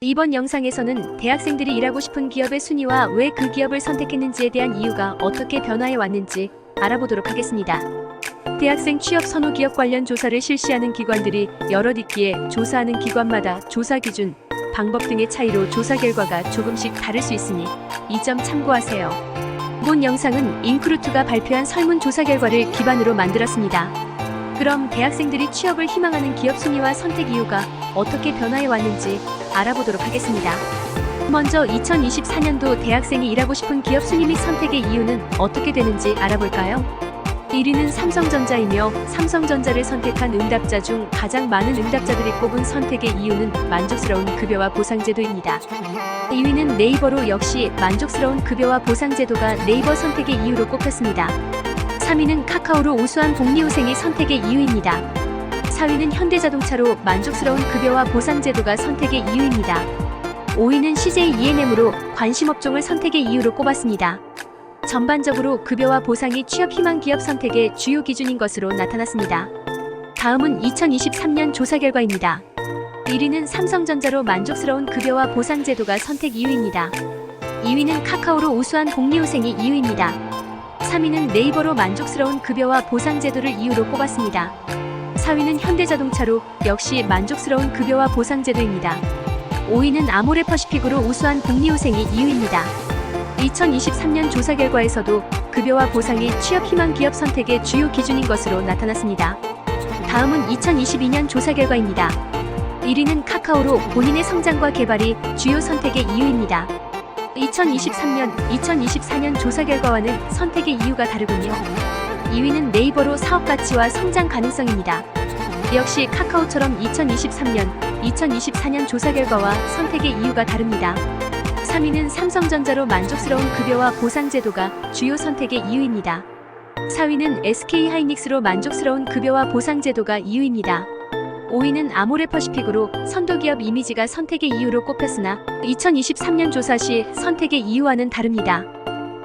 이번 영상에서는 대학생들이 일하고 싶은 기업의 순위와 왜 그 기업을 선택했는지에 대한 이유가 어떻게 변화해 왔는지 알아보도록 하겠습니다. 대학생 취업 선호 기업 관련 조사를 실시하는 기관들이 여럿 있기에 조사하는 기관마다 조사 기준, 방법 등의 차이로 조사 결과가 조금씩 다를 수 있으니 이 점 참고하세요. 본 영상은 인크루트가 발표한 설문 조사 결과를 기반으로 만들었습니다. 그럼 대학생들이 취업을 희망하는 기업 순위와 선택 이유가 어떻게 변화해 왔는지 알아보도록 하겠습니다. 먼저 2024년도 대학생이 일하고 싶은 기업 순위 및 선택의 이유는 어떻게 되는지 알아볼까요? 1위는 삼성전자이며 삼성전자를 선택한 응답자 중 가장 많은 응답자들이 꼽은 선택의 이유는 만족스러운 급여와 보상제도입니다. 2위는 네이버로 역시 만족스러운 급여와 보상제도가 네이버 선택의 이유로 꼽혔습니다. 3위는 카카오로 우수한 복리후생이 선택의 이유입니다. 4위는 현대자동차로 만족스러운 급여와 보상 제도가 선택의 이유입니다. 5위는 CJ E&M으로 관심 업종을 선택의 이유로 꼽았습니다. 전반적으로 급여와 보상이 취업 희망 기업 선택의 주요 기준인 것으로 나타났습니다. 다음은 2023년 조사 결과입니다. 1위는 삼성전자로 만족스러운 급여와 보상 제도가 선택 이유입니다. 2위는 카카오로 우수한 복리후생이 이유입니다. 3위는 네이버로 만족스러운 급여와 보상 제도를 이유로 꼽았습니다. 4위는 현대자동차로 역시 만족스러운 급여와 보상 제도입니다. 5위는 아모레퍼시픽으로 우수한 복리후생이 이유입니다. 2023년 조사 결과에서도 급여와 보상이 취업 희망 기업 선택의 주요 기준인 것으로 나타났습니다. 다음은 2022년 조사 결과입니다. 1위는 카카오로 본인의 성장과 개발이 주요 선택의 이유입니다. 2023년, 2024년 조사 결과와는 선택의 이유가 다르군요. 2위는 네이버로 사업 가치와 성장 가능성입니다. 역시 카카오처럼 2023년, 2024년 조사 결과와 선택의 이유가 다릅니다. 3위는 삼성전자로 만족스러운 급여와 보상 제도가 주요 선택의 이유입니다. 4위는 SK 하이닉스로 만족스러운 급여와 보상 제도가 이유입니다. 5위는 아모레퍼시픽으로 선도기업 이미지가 선택의 이유로 꼽혔으나 2023년 조사 시 선택의 이유와는 다릅니다.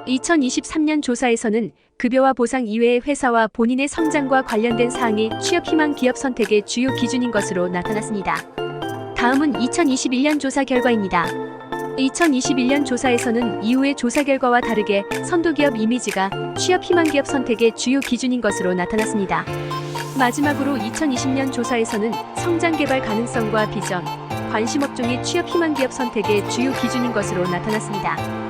2023년 조사에서는 급여와 보상 이외의 회사와 본인의 성장과 관련된 사항이 취업 희망 기업 선택의 주요 기준인 것으로 나타났습니다. 다음은 2021년 조사 결과입니다. 2021년 조사에서는 이후의 조사 결과와 다르게 선도기업 이미지가 취업 희망 기업 선택의 주요 기준인 것으로 나타났습니다. 마지막으로 2020년 조사에서는 성장 개발 가능성과 비전, 관심 업종이 취업 희망 기업 선택의 주요 기준인 것으로 나타났습니다.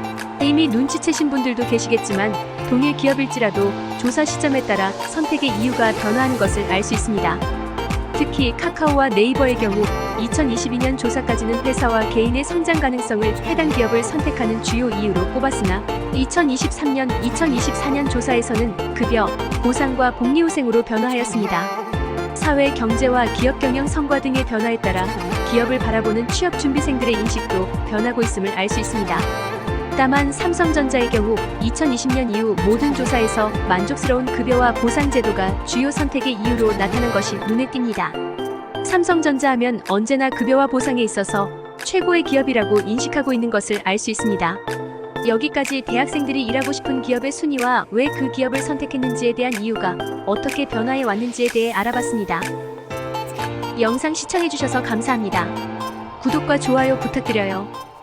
이미 눈치채신 분들도 계시겠지만 동일 기업일지라도 조사 시점에 따라 선택의 이유가 변화하는 것을 알 수 있습니다. 특히 카카오와 네이버의 경우 2022년 조사까지는 회사와 개인의 성장 가능성을 해당 기업을 선택하는 주요 이유로 꼽았으나 2023년, 2024년 조사에서는 급여, 보상과 복리후생으로 변화하였습니다. 사회 경제와 기업 경영 성과 등의 변화에 따라 기업을 바라보는 취업 준비생들의 인식도 변하고 있음을 알 수 있습니다. 다만 삼성전자의 경우 2020년 이후 모든 조사에서 만족스러운 급여와 보상 제도가 주요 선택의 이유로 나타난 것이 눈에 띕니다. 삼성전자 하면 언제나 급여와 보상에 있어서 최고의 기업이라고 인식하고 있는 것을 알 수 있습니다. 여기까지 대학생들이 일하고 싶은 기업의 순위와 왜 그 기업을 선택했는지에 대한 이유가 어떻게 변화해 왔는지에 대해 알아봤습니다. 영상 시청해주셔서 감사합니다. 구독과 좋아요 부탁드려요.